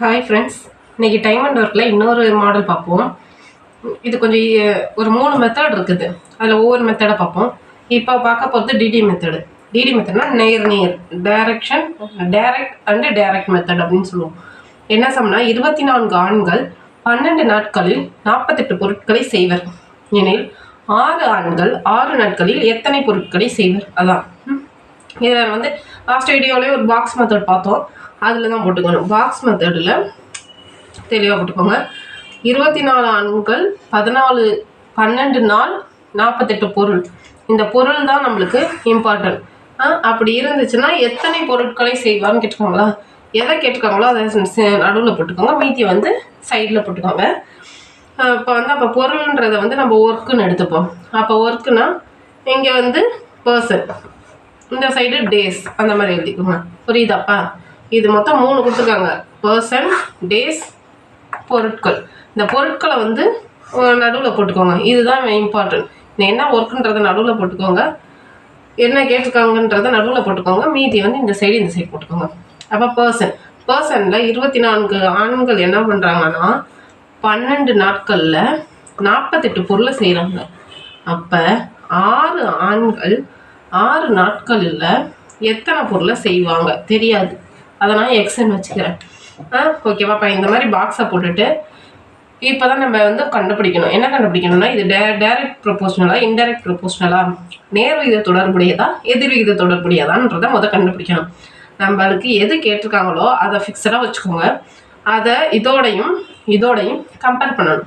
Hi friends இன்றைக்கி diamond ஒர்க்கில் இன்னொரு மாடல் பார்ப்போம். இது கொஞ்சம் ஒரு மூணு மெத்தட் இருக்குது. அதில் ஒவ்வொரு மெத்தடை பார்ப்போம். இப்போ பார்க்க போகிறது டிடி மெத்தடு டிடி மெத்தட்னா நேர் நேர். Direction direct and direct method அப்படின்னு சொல்லுவோம். என்ன சமனா இருபத்தி நான்கு ஆண்கள் பன்னெண்டு நாட்களில் நாற்பத்தெட்டு பொருட்களை செய்வர். எனில் ஆறு ஆண்கள் ஆறு நாட்களில் எத்தனை பொருட்களை செய்வர்? அதான். இதில் வந்து லாஸ்ட் வீடியோலேயே ஒரு பாக்ஸ் மெத்தட் பார்த்தோம். அதில் தான் போட்டுக்கணும் பாக்ஸ் மெத்தடில் தெளிவாக போட்டுக்கோங்க. இருபத்தி நாலு ஆண்கள் பதினாலு பன்னெண்டு நாள் நாற்பத்தெட்டு பொருள். இந்த பொருள் தான் நம்மளுக்கு இம்பார்ட்டன்ட் அப்படி இருந்துச்சுன்னா எத்தனை பொருட்களை செய்வான்னு கேட்டுக்கோங்களா? எதை கேட்டுக்கோங்களோ அதை நடுவில் போட்டுக்கோங்க. மீதி வந்து சைடில் போட்டுக்கோங்க. இப்போ வந்து அப்போ பொருள்ன்றதை வந்து நம்ம ஒர்க்குன்னு எடுத்துப்போம். அப்போ ஒர்க்குனா இங்கே வந்து பர்சன் இந்த சைடு டேஸ் அந்த மாதிரி எழுதிக்கோங்க. புரியுதாப்பா இது மொத்தம் மூணு கொடுத்துருக்காங்க. பர்சன் டேஸ் பொருட்கள். இந்த பொருட்களை வந்து நடுவில் போட்டுக்கோங்க. இதுதான் இம்பார்ட்டன்ட் நீ என்ன ஒர்க்குன்றதை நடுவில் போட்டுக்கோங்க. என்ன கேட்டிருக்காங்கன்றதை நடுவில் போட்டுக்கோங்க. மீதி வந்து இந்த சைடு இந்த சைடு போட்டுக்கோங்க. அப்போ பர்சன் பர்சனில் இருபத்தி நான்கு ஆண்கள் என்ன பண்ணுறாங்கன்னா பன்னெண்டு நாட்களில் நாற்பத்தெட்டு பொருளை செய்கிறாங்க அப்போ ஆறு ஆண்கள் ஆறு நாட்களில் எத்தனை பொருளை செய்வாங்க? தெரியாது. அதை நான் எக்ஸ்ன்னு வச்சுக்கிறேன். ஆ ஓகேவாப்பா இந்த மாதிரி பாக்ஸை போட்டுட்டு இப்போ தான் நம்ம வந்து கண்டுபிடிக்கணும். என்ன கண்டுபிடிக்கணும்னா இது டே டேரக்ட் ப்ரொபோஷனலா இன்டைரக்ட் ப்ரொபோஷனலா நேர் விகித தொடர்புடையதா எதிர் விகித தொடர்புடையதான்றதை முதல் கண்டுபிடிக்கணும். நம்மளுக்கு எது கேட்டிருக்காங்களோ அதை ஃபிக்ஸடாக வச்சுக்கோங்க. அதை இதோடையும் இதோடையும் கம்பேர் பண்ணணும்.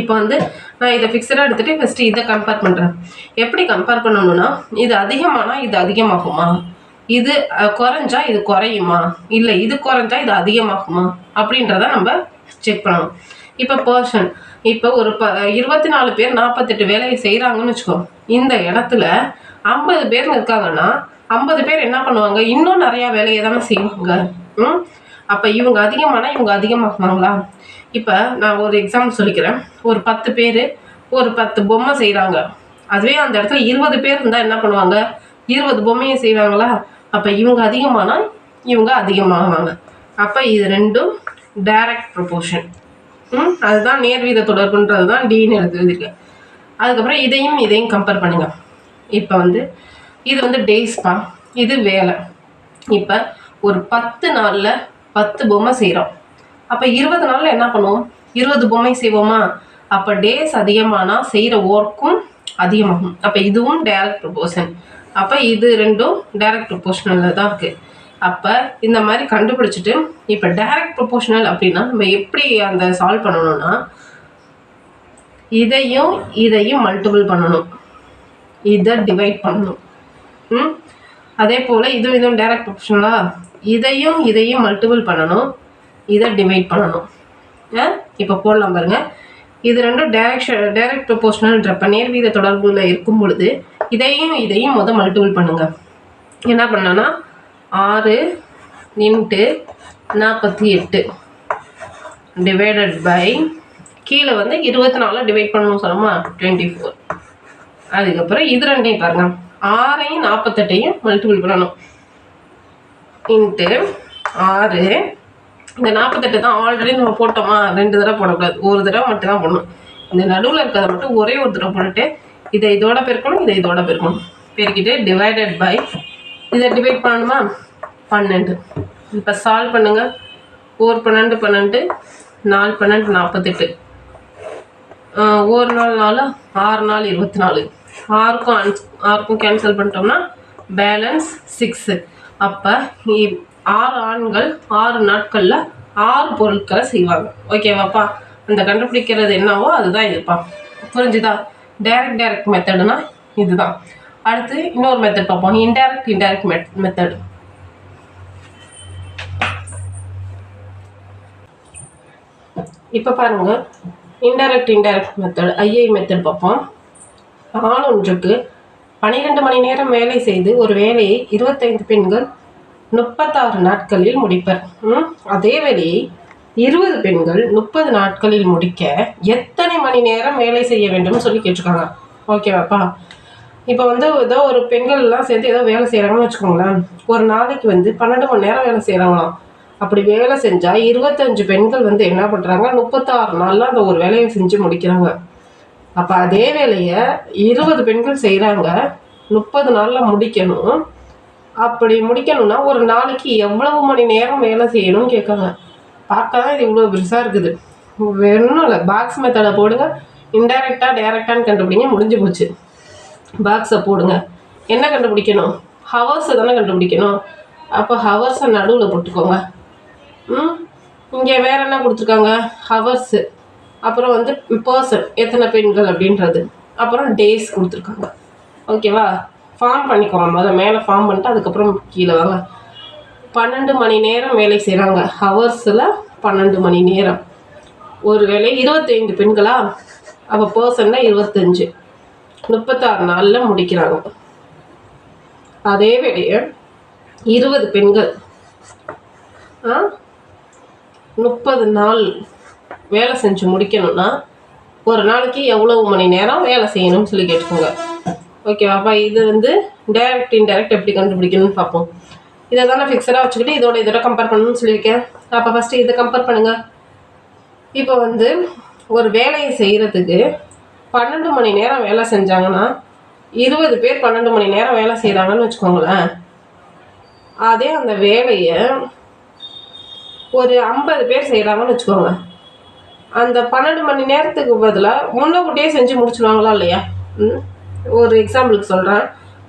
இப்போ வந்து நான் இதை ஃபிக்ஸடாக எடுத்துகிட்டு ஃபஸ்ட்டு இதை கம்பேர் பண்ணுறேன் எப்படி கம்பேர் பண்ணணும்னா இது அதிகமானால் இது அதிகமாகுமா? இது குறைஞ்சா இது குறையுமா? இல்லை இது குறைஞ்சா இது அதிகமாகுமா? அப்படின்றத நம்ம செக் பண்ணணும். இப்போ பர்சன் இப்போ ஒரு ப இருபத்தி நாலு பேர் நாற்பத்தெட்டு வேலையை செய்கிறாங்கன்னு வச்சுக்கோ. இந்த இடத்துல ஐம்பது பேர் இருக்காங்கன்னா ஐம்பது பேர் என்ன பண்ணுவாங்க? இன்னும் நிறையா வேலையை தானே செய்வாங்க. ம்? அப்போ இவங்க அதிகமானா இவங்க அதிகமாகுவாங்களா? இப்போ நான் ஒரு எக்ஸாம்பிள் சொல்லிக்கிறேன். ஒரு பத்து பேர் ஒரு பத்து பொம்மை செய்கிறாங்க அதுவே அந்த இடத்துல இருபது பேர் இருந்தால் என்ன பண்ணுவாங்க? இருபது பொம்மையை செய்வாங்களா? அப்போ இவங்க அதிகமானால் இவங்க அதிகமாகுவாங்க அப்போ இது ரெண்டும் டைரக்ட் ப்ரொபோர்ஷன் ம் அதுதான் நேர்வீத தொடர்புன்றது தான் டின்னு எழுதிருக்கேன் அதுக்கப்புறம் இதையும் இதையும் கம்பேர் பண்ணுங்கள் இப்போ வந்து இது வந்து டேஸ்பா இது வேலை. இப்போ ஒரு பத்து நாளில் பத்து பொம்மை செய்கிறோம் அப்போ இருபது நாளில் என்ன பண்ணுவோம்? இருபது பொம்மை செய்வோமா? அப்போ டேஸ் அதிகமானால் செய்கிற ஒர்க்கும் அதிகமாகும். அப்போ இதுவும் டைரக்ட் ப்ரொபோஷன் அப்போ இது ரெண்டும் டைரக்ட் ப்ரொபோஷனலில் தான் இருக்குது அப்போ இந்த மாதிரி கண்டுபிடிச்சிட்டு இப்போ டைரக்ட் ப்ரொபோஷனல் அப்படின்னா நம்ம எப்படி அந்த சால்வ் பண்ணணும்னா இதையும் இதையும் மல்டிபிள் பண்ணணும். இதை டிவைட் பண்ணணும். ம்? அதே போல் இதுவும் இதுவும் டைரக்ட் ப்ரொபோஷனலா இதையும் இதையும் மல்டிபிள் பண்ணணும். இதை டிவைட் பண்ணணும். ஆ? இப்போ போடலாம் பாருங்கள் இது ரெண்டும் டைரக்ஷன் டைரக்ட் ப்ரொபோஷனல்ன்றப்ப நேர்வீத தொடர்புல இருக்கும் பொழுது இதையும் இதையும் மொதல் மல்டிபிள் பண்ணுங்க. என்ன பண்ணனா ஆறு இன்ட்டு நாற்பத்தி எட்டு. டிவைடட் பை கீழே வந்து இருபத்தி நாலு டிவைட் பண்ணணும் சொன்னோமா? டுவெண்ட்டி ஃபோர் அதுக்கப்புறம் இது ரெண்டையும் பாருங்க. ஆறையும் நாற்பத்தெட்டையும் மல்டிபிள் பண்ணணும். இன்ட்டு ஆறு. இந்த நாற்பத்தெட்டு தான் ஆல்ரெடி நம்ம போட்டோமா? ரெண்டு தடவை போடக்கூடாது. ஒரு தடவை மட்டும் தான் போடணும். இந்த நடுவில் இருக்கிறத மட்டும் ஒரே ஒரு தடவை போட்டுட்டு இதை இதோட பெருக்கணும் இதை இதோட பெருக்கணும். பெருக்கிட்டு டிவைடட் பை இதை டிவைட் பண்ணணுமா? பன்னெண்டு. இப்போ சால்வ் பண்ணுங்கள் ஒரு பன்னெண்டு பன்னெண்டு நாலு பன்னெண்டு நாற்பத்தெட்டு ஒரு நாள் நாலு ஆறு நாள் இருபத்தி நாலு ஆறுக்கும் அஞ்சு ஆறுக்கும் கேன்சல் பண்ணிட்டோம்னா பேலன்ஸ் சிக்ஸு அப்போ ஆறு ஆண்கள் ஆறு நாட்களில் ஆறு பொருட்களை செய்வாங்க. ஓகேவாப்பா அந்த கண்டுபிடிக்கிறது என்னவோ அதுதான் இதுப்பா. புரிஞ்சுதா? டைரக்ட் டைரக்ட் மெத்தடுனா இதுதான். அடுத்து இன்னொரு மெத்தட் பார்ப்போம். இன்டைரக்ட் இன்டைரக்ட் மெத் மெத்தட் இப்போ பாருங்க. இன்டைரக்ட் இன்டைரக்ட் மெத்தட் ஐஐ மெத்தட் பார்ப்போம். நாளொன்றுக்கு பன்னிரெண்டு மணி நேரம் வேலை செய்து ஒரு வேலையை இருபத்தைந்து பெண்கள் முப்பத்தாறு நாட்களில் முடிப்பர். ம், அதே வேலையை இருபது பெண்கள் முப்பது நாட்களில் முடிக்க எத்தனை மணி நேரம் வேலை செய்ய வேண்டும் சொல்லி கேட்டிருக்காங்க. ஓகேவாப்பா இப்போ வந்து ஏதோ ஒரு பெண்கள் எல்லாம் சேர்ந்து ஏதோ வேலை செய்கிறாங்கன்னு வச்சுக்கோங்களேன். ஒரு நாளைக்கு வந்து பன்னெண்டு மணி நேரம் வேலை செய்கிறாங்களாம் அப்படி வேலை செஞ்சால் இருபத்தஞ்சு பெண்கள் வந்து என்ன பண்ணுறாங்க முப்பத்தாறு நாளில் அந்த ஒரு வேலையை செஞ்சு முடிக்கிறாங்க. அப்போ அதே வேலையை இருபது பெண்கள் செய்கிறாங்க முப்பது நாளில் முடிக்கணும். அப்படி முடிக்கணும்னா ஒரு நாளைக்கு எவ்வளவு மணி நேரம் வேலை செய்யணும்னு கேட்காங்க. பார்க்க தான் இது இவ்வளோ பெருசாக இருக்குது. வேணும் இல்லை பாக்ஸ் மெத்தடை போடுங்க. இன்டைரக்டாக டைரக்டான்னு கண்டுபிடிங்க முடிஞ்சு போச்சு. பாக்ஸை போடுங்க. என்ன கண்டுபிடிக்கணும்? ஹவர்ஸை தானே கண்டுபிடிக்கணும்? அப்போ ஹவர்ஸை நடுவில் போட்டுக்கோங்க. ம்? இங்கே வேறு என்ன கொடுத்துருக்காங்க? ஹவர்ஸு அப்புறம் வந்து பர்சன் எத்தனை பெண்கள் அப்படின்றது. அப்புறம் டேஸ் கொடுத்துருக்காங்க. ஓகேவா ஃபார்ம் பண்ணிக்கோங்க முதல்ல. மேலே ஃபார்ம் பண்ணிட்டு அதுக்கப்புறம் கீழே வாங்க. பன்னெண்டு மணி நேரம் வேலை செய்கிறாங்க ஹவர்ஸில் பன்னெண்டு மணி நேரம். ஒரு வேலை இருபத்தைந்து பெண்களா? அப்போ பர்சன்னா இருபத்தஞ்சு. முப்பத்தாறு நாளில் முடிக்கிறாங்க. அதே வேலையை இருபது பெண்கள். ஆ? முப்பது நாள் வேலை செஞ்சு முடிக்கணும்னா ஒரு நாளைக்கு எவ்வளவு மணி நேரம் வேலை செய்யணும்னு சொல்லி கேட்டுக்கோங்க. ஓகேவா அப்போ இது வந்து டைரக்ட் இன்டைரக்ட் எப்படி கண்டுபிடிக்கணும்னு பார்ப்போம். இதை தானே ஃபிக்ஸடாக வச்சுக்கிட்டு இதோட இதோட கம்பேர் பண்ணணும்னு சொல்லியிருக்கேன். அப்போ ஃபஸ்ட்டு இதை கம்பேர் பண்ணுங்கள் இப்போ வந்து ஒரு வேலையை செய்கிறதுக்கு பன்னெண்டு மணி நேரம் வேலை செஞ்சாங்கன்னா இருபது பேர் பன்னெண்டு மணி நேரம் வேலை செய்கிறாங்கன்னு வச்சுக்கோங்களேன். அதே அந்த வேலையை ஒரு ஐம்பது பேர் செய்கிறாங்கன்னு வச்சுக்கோங்க. அந்த பன்னெண்டு மணி நேரத்துக்கு பதிலாக முன்னக்கூட்டியே செஞ்சு முடிச்சிடுவாங்களா இல்லையா? ம். ஒரு எக்ஸாம்பிளுக்கு சொல்கிறேன்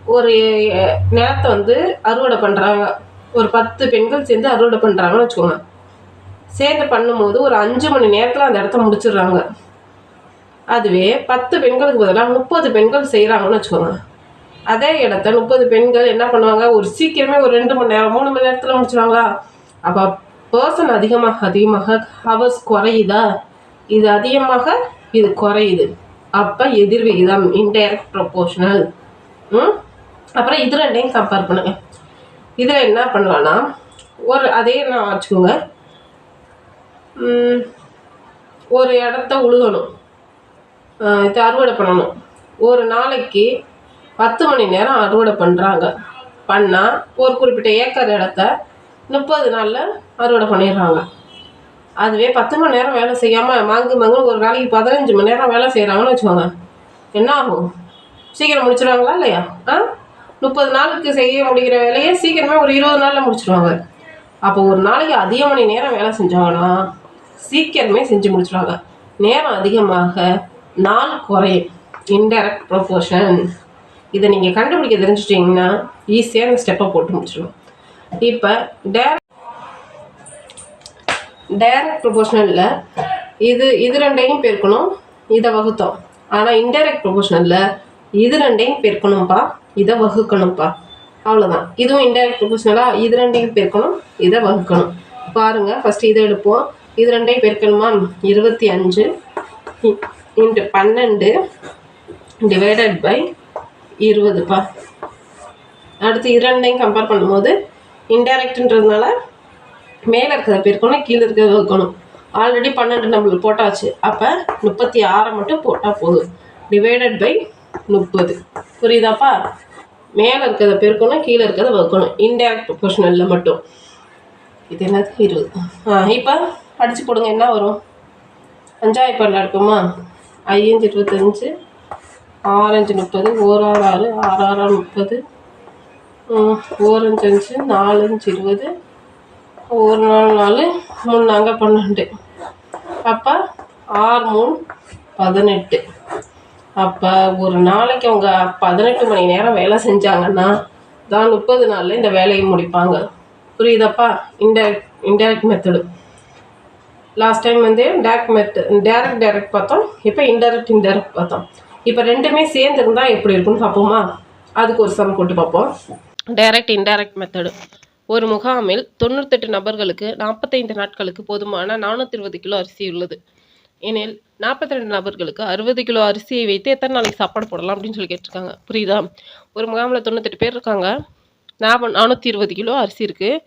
ஒரு நேரத்தை நிலத்தை வந்து அறுவடை பண்ணுறாங்க ஒரு பத்து பெண்கள் சேர்ந்து அறுவடை பண்ணுறாங்கன்னு வச்சுக்கோங்க. சேர்ந்து பண்ணும்போது ஒரு அஞ்சு மணி நேரத்தில் அந்த இடத்த முடிச்சிடுறாங்க. அதுவே பத்து பெண்களுக்கு பதிலாக முப்பது பெண்கள் செய்கிறாங்கன்னு வச்சுக்கோங்க. அதே இடத்த முப்பது பெண்கள் என்ன பண்ணுவாங்க? ஒரு சீக்கிரமே ஒரு ரெண்டு மணி நேரம் மூணு மணி நேரத்தில் முடிச்சிடுவாங்களா அப்போ பர்சன் அதிகமாக அதிகமாக ஹவர்ஸ் குறையுதா? இது அதிகமாக இது குறையுது. அப்போ எதிர்விகிதம் இன்டைரக்ட் ப்ரொபோஷனல் ம்? அப்புறம் இது ரெண்டையும் கம்பேர் பண்ணுங்கள் இதில் என்ன பண்ணலான்னா ஒரு அதே நான் வச்சுக்கோங்க. ஒரு இடத்த உழுகணும். இது அறுவடை பண்ணணும். ஒரு நாளைக்கு பத்து மணி நேரம் அறுவடை பண்ணுறாங்க பண்ணால் ஒரு குறிப்பிட்ட ஏக்கர் இடத்த முப்பது நாளில் அறுவடை பண்ணிடுறாங்க. அதுவே பத்து மணி நேரம் வேலை செய்யாமல் மாங்கு மாங்கு ஒரு நாளைக்கு பதினஞ்சு மணி நேரம் வேலை செய்கிறாங்கன்னு வச்சுக்கோங்க. என்ன ஆகும்? சீக்கிரம் முடிச்சிடுவாங்களா இல்லையா? ஆ? முப்பது நாளுக்கு செய்ய முடிகிற வேலையை சீக்கிரமே ஒரு இருபது நாளில் முடிச்சிடுவாங்க அப்போ ஒரு நாளைக்கு அதிக மணி நேரம் வேலை செஞ்சாங்கன்னா சீக்கிரமே செஞ்சு முடிச்சிருவாங்க. நேரம் அதிகமாக நாள் குறையும் இன்டைரக்ட் ப்ரொபோஷன் இதை நீங்கள் கண்டுபிடிக்க தெரிஞ்சிட்டிங்கன்னா ஈஸியாக இந்த ஸ்டெப்பை போட்டு முடிச்சிடுவோம் இப்போ டேரக்ட் டைரக்ட் ப்ரொபோஷனலில் இது இது ரெண்டையும் பெருக்கணும் இதை வகுத்தோம். ஆனால் இன்டைரக்ட் ப்ரொபோஷனலில் இது ரெண்டையும் பெருக்கணும்ப்பா இதை வகுக்கணும்ப்பா. அவ்வளோதான் இதுவும் இன்டைரக்ட் ப்ரொபோஷனலாக இது ரெண்டையும் பெருக்கணும் இதை வகுக்கணும். பாருங்கள் ஃபஸ்ட்டு இதை எடுப்போம். இது ரெண்டையும் பெருக்கணுமா? இருபத்தி அஞ்சு இன்ட்டு பன்னெண்டு டிவைடட் பை இருபதுப்பா. அடுத்து இரண்டையும் கம்பேர் பண்ணும்போது இன்டைரக்ட்ன்றதுனால மேலே இருக்கிறத பெருக்கணும் கீழே இருக்கிறத வகுக்கணும். ஆல்ரெடி பன்னெண்டு நம்மளுக்கு போட்டாச்சு. அப்போ முப்பத்தி ஆறை மட்டும் போட்டால் போதும். டிவைடட் பை முப்பது. புரியுதாப்பா? மேலே இருக்கிறத பெருக்கணும் கீழே இருக்கிறத வைக்கணும் இன்டைரக்ட் ப்ரொபோஷனலில் மட்டும். இது என்னது? இருபது. ஆ இப்போ அடித்து போடுங்க என்ன வரும்? அஞ்சாயிரம் பாடல இருக்குமா ஐயஞ்சு இருபத்தஞ்சு ஆரஞ்சு முப்பது ஓர் ஆறு ஆறு ஆறு ஆறு ஆறு முப்பது. ஓரஞ்சு அஞ்சு நாலஞ்சு இருபது. ஒரு நாலு நாலு மூணு நாங்கள் பன்னெண்டு. அப்போ ஆறு மூணு பதினெட்டு. அப்போ ஒரு நாளைக்கு அவங்க பதினெட்டு மணி நேரம் வேலை செஞ்சாங்கன்னா தான் முப்பது நாளில் இந்த வேலையை முடிப்பாங்க. புரியுதப்பா? Indirect indirect method last time வந்து டேரக்ட் மெத்தட் டேரக்ட் டேரக்ட் பார்த்தோம். இப்போ இன்டைரக்ட் இன்டைரக்ட் பார்த்தோம். இப்போ ரெண்டுமே சேர்ந்துருந்தா எப்படி இருக்குன்னு பார்ப்போமா? அதுக்கு ஒரு சம் போட்டு பார்ப்போம். டைரக்ட் இன்டைரக்ட் மெத்தடு ஒரு முகாமில் தொண்ணூத்தெட்டு நபர்களுக்கு நாற்பத்தைந்து நாட்களுக்கு போதுமான நானூற்றி இருபது கிலோ அரிசி உள்ளது. எனில் நாற்பத்தி ரெண்டு நபர்களுக்கு அறுபது கிலோ அரிசியை வைத்து எத்தனை நாளைக்கு சாப்பாடு போடலாம் அப்படின்னு சொல்லி கேட்டிருக்காங்க. புரியுதா? ஒரு முகாமில் தொண்ணூத்தெட்டு பேர் இருக்காங்க. நாற்ப நானூற்றி இருபது கிலோ அரிசி இருக்குது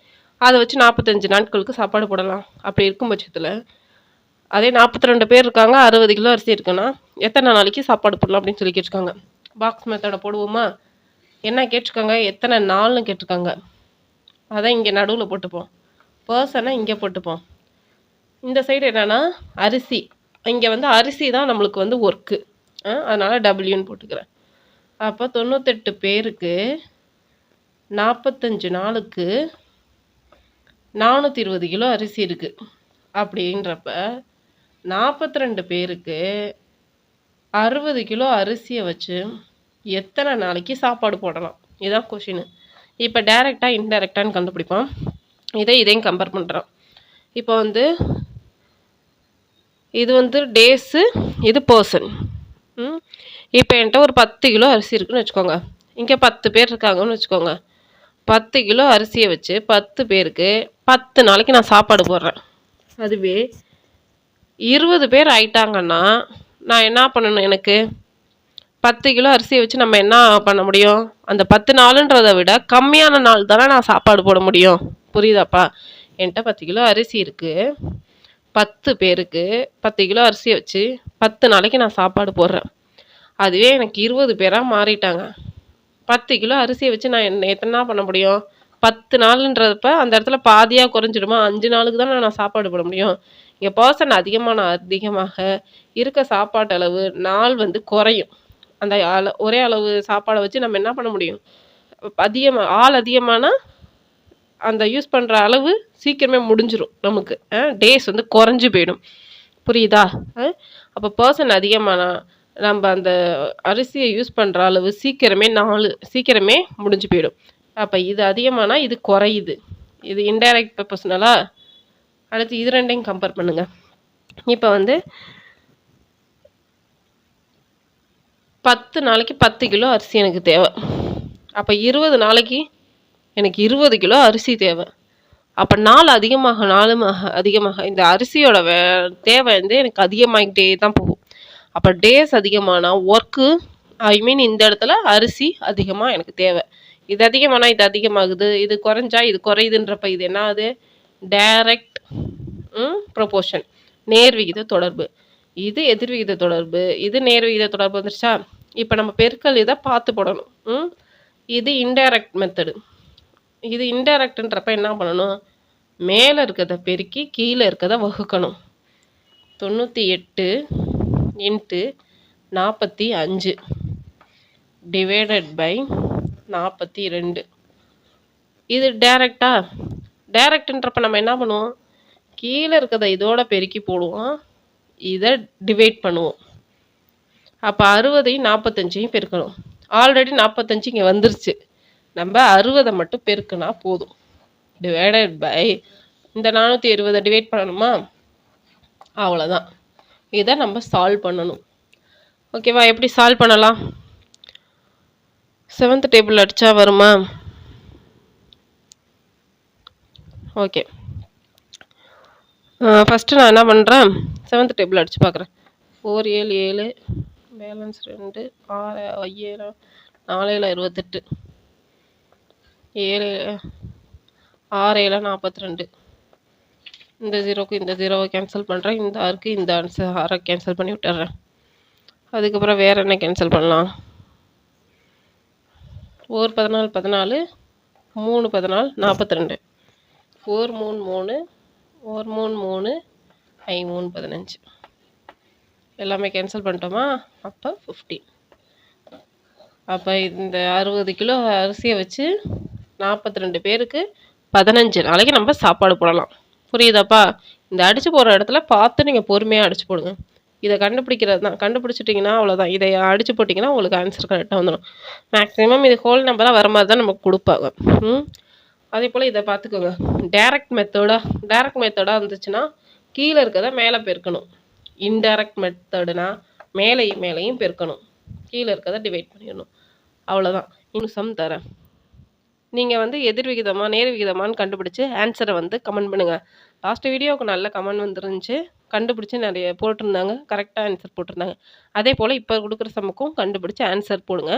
அதை வச்சு நாற்பத்தஞ்சு நாட்களுக்கு சாப்பாடு போடலாம். அப்படி இருக்கும் பட்சத்தில் அதே நாற்பத்தி ரெண்டு பேர் இருக்காங்க. அறுபது கிலோ அரிசி இருக்குன்னா எத்தனை நாளைக்கு சாப்பாடு போடலாம் அப்படின்னு சொல்லி கேட்டிருக்காங்க. பாக்ஸ் மெத்தடை போடுவோமா? என்ன கேட்டிருக்காங்க? எத்தனை நாள்னு கேட்டிருக்காங்க. அதான் இங்கே நடுவில் போட்டுப்போம். பர்சனை இங்கே போட்டுப்போம். இந்த சைடு என்னென்னா அரிசி. இங்கே வந்து அரிசி தான் நம்மளுக்கு வந்து ஒர்க்கு அதனால் டபிள்யூன்னு போட்டுக்கிறேன். அப்போ தொண்ணூத்தெட்டு பேருக்கு நாற்பத்தஞ்சு நாளுக்கு நானூற்றி இருபது கிலோ அரிசி இருக்குது அப்படின்றப்ப நாற்பத்தி ரெண்டு பேருக்கு அறுபது கிலோ அரிசியை வச்சு எத்தனை நாளைக்கு சாப்பாடு போடலாம்? இதுதான் கொஷின் இப்போ டேரெக்டாக இன்டெரக்டான்னு கண்டுபிடிப்போம். இதை இதையும் கம்பேர் பண்ணுறோம் இப்போ வந்து இது வந்து டேஸு இது பர்சன் ம். இப்போ என்கிட்ட ஒரு பத்து கிலோ அரிசி இருக்குன்னு வச்சுக்கோங்க. இங்கே பத்து பேர் இருக்காங்கன்னு வச்சுக்கோங்க. பத்து கிலோ அரிசியை வச்சு பத்து பேருக்கு பத்து நாளைக்கு நான் சாப்பாடு போடுறேன். அதுவே இருபது பேர் ஆயிட்டாங்கன்னா நான் என்ன பண்ணணும் எனக்கு? பத்து கிலோ அரிசியை வச்சு நம்ம என்ன பண்ண முடியும்? அந்த பத்து நாளுன்றதை விட கம்மியான நாள் தானே நான் சாப்பாடு போட முடியும். புரியுதாப்பா? என்கிட்ட பத்து கிலோ அரிசி இருக்குது பத்து பேருக்கு பத்து கிலோ அரிசியை வச்சு பத்து நாளைக்கு நான் சாப்பாடு போடுறேன். அதுவே எனக்கு இருபது பேராக மாறிட்டாங்க. பத்து கிலோ அரிசியை வச்சு நான் என்ன எத்தனை பண்ண முடியும்? பத்து நாளுன்றப்ப அந்த இடத்துல பாதியாக குறைஞ்சிடுமா? அஞ்சு நாளுக்கு தானே நான் சாப்பாடு போட முடியும். இங்கே பர்சன் அதிகமான அதிகமாக இருக்க சாப்பாட்டு அளவு நாள் வந்து குறையும். அந்த ஒரே அளவு சாப்பாடை வச்சு நம்ம என்ன பண்ண முடியும்? அதிகமாக ஆள் அதிகமானால் அந்த யூஸ் பண்ணுற அளவு சீக்கிரமே முடிஞ்சிடும் நமக்கு. டேஸ் வந்து குறைஞ்சி போயிடும். புரியுதா? அப்போ பர்சன் அதிகமானா நம்ம அந்த அரிசியை யூஸ் பண்ணுற அளவு சீக்கிரமே நாலு சீக்கிரமே முடிஞ்சு போயிடும். அப்போ இது அதிகமானா இது குறையுது. இது இன்டைரக்ட் பர்பஸ்னாலா அடுத்து இது ரெண்டையும் கம்பேர் பண்ணுங்கள் இப்போ வந்து பத்து நாளைக்கு பத்து கிலோ அரிசி எனக்கு தேவை. அப்போ இருபது நாளைக்கு எனக்கு இருபது கிலோ அரிசி தேவை. அப்போ நாள் அதிகமாக நாளுமாக அதிகமாக இந்த அரிசியோட வே தேவை வந்து எனக்கு அதிகமாகிட்டே தான் போகும். அப்போ டேஸ் அதிகமானால் ஒர்க்கு ஐ மீன் இந்த இடத்துல அரிசி அதிகமாக எனக்கு தேவை. இது அதிகமானால் இது அதிகமாகுது இது குறைஞ்சா இது குறையுதுன்றப்ப இது என்ன அது டைரக்ட் ப்ரொபோஷன் நேர்விகித தொடர்பு. இது எதிர்விகித தொடர்பு. இது நேர்விகித தொடர்பு வந்துருச்சா? இப்போ நம்ம பெருக்கல் இதை பார்த்து போடணும். ம் இது இன்டைரக்ட் மெத்தடு இது இன்டைரக்ட்ன்றப்ப என்ன பண்ணணும்? மேலே இருக்கிறத பெருக்கி கீழே இருக்கிறத வகுக்கணும். தொண்ணூற்றி எட்டு இன்ட்டு நாற்பத்தி அஞ்சு டிவைடட் பை நாற்பத்தி ரெண்டு. இது டேரெக்டா டேரெக்டுன்றப்ப நம்ம என்ன பண்ணுவோம்? கீழே இருக்கிறத இதோட பெருக்கி போடுவோம். இதை டிவைட் பண்ணுவோம். அப்போ அறுபதையும் நாற்பத்தஞ்சையும் பெருக்கணும். ஆல்ரெடி நாற்பத்தஞ்சு இங்கே வந்துருச்சு. நம்ம அறுபதை மட்டும் பெருக்குனா போதும். டிவைடட் பை இந்த நானூற்றி இருபதை டிவைட் பண்ணணுமா? அவ்வளோதான் இதை நம்ம சால்வ் பண்ணணும். ஓகேவா எப்படி சால்வ் பண்ணலாம்? செவன்த் டேபிள் அடித்தா வருமா? ஓகே ஃபஸ்ட்டு நான் என்ன பண்ணுறேன் செவன்த் டேபிள் அடித்து பார்க்குறேன். ஃபோர் ஏழு ஏழு பேலன்ஸ் ரெண்டு ஆறு ஐயாயிரம் நாலு ஏழு இருபத்தெட்டு. ஏழு ஆறு ஏழு நாற்பத்தி ரெண்டு இந்த ஜீரோக்கு இந்த ஜீரோவை கேன்சல் பண்ணுறேன் இந்த ஆறுக்கு இந்த ஆன்சர் ஆறை கேன்சல் பண்ணி விட்டுறேன். அதுக்கப்புறம் வேறு என்ன கேன்சல் பண்ணலாம்? ஒரு பதினாலு பதினாலு மூணு பதினாலு நாற்பத்தி ரெண்டு ஓர் மூணு மூணு ஒரு மூணு மூணு ஐ மூணு பதினஞ்சு. எல்லாமே கேன்சல் பண்ணிட்டோமா? அப்போ ஃபிஃப்டி அப்போ இந்த அறுபது கிலோ அரிசியை வச்சு நாற்பத்தி ரெண்டு பேருக்கு பதினஞ்சு. நாளைக்கு நம்ம சாப்பாடு போடலாம். புரியுதாப்பா? இந்த அடித்து போடுற இடத்துல பார்த்து நீங்கள் பொறுமையாக அடித்து போடுங்க. இதை கண்டுபிடிக்கிறது தான். கண்டுபிடிச்சிட்டிங்கன்னா அவ்வளோதான் இதை அடித்து போட்டிங்கன்னா உங்களுக்கு ஆன்சர் கரெக்டாக வந்துடும் மேக்ஸிமம் இது ஹோல் நம்பராக வர மாதிரி தான் நமக்கு கொடுப்பாங்க. ம்? அதே போல் இதை பார்த்துக்கோங்க. டேரக்ட் மெத்தடாக டேரக்ட் மெத்தடாக இருந்துச்சுன்னா கீழே இருக்கிறத மேலே பெருக்கணும். இன்டைரக்ட் மெத்தடுனா மேலேயும் மேலேயும் பெருக்கணும். கீழே இருக்கிறத டிவைட் பண்ணிடணும். அவ்வளோதான் இன்னும் சம் தரேன். நீங்கள் வந்து எதிர் விகிதமாக நேர் விகிதமான்னு கண்டுபிடிச்சி ஆன்சரை வந்து கமெண்ட் பண்ணுங்கள் லாஸ்ட் வீடியோவுக்கு நல்ல கமெண்ட் வந்துருந்துச்சு. கண்டுபிடிச்சி நிறைய போட்டிருந்தாங்க. கரெக்டாக ஆன்சர் போட்டிருந்தாங்க. அதே போல் இப்போ கொடுக்குற சமக்கும் கண்டுபிடிச்சி ஆன்சர் போடுங்க.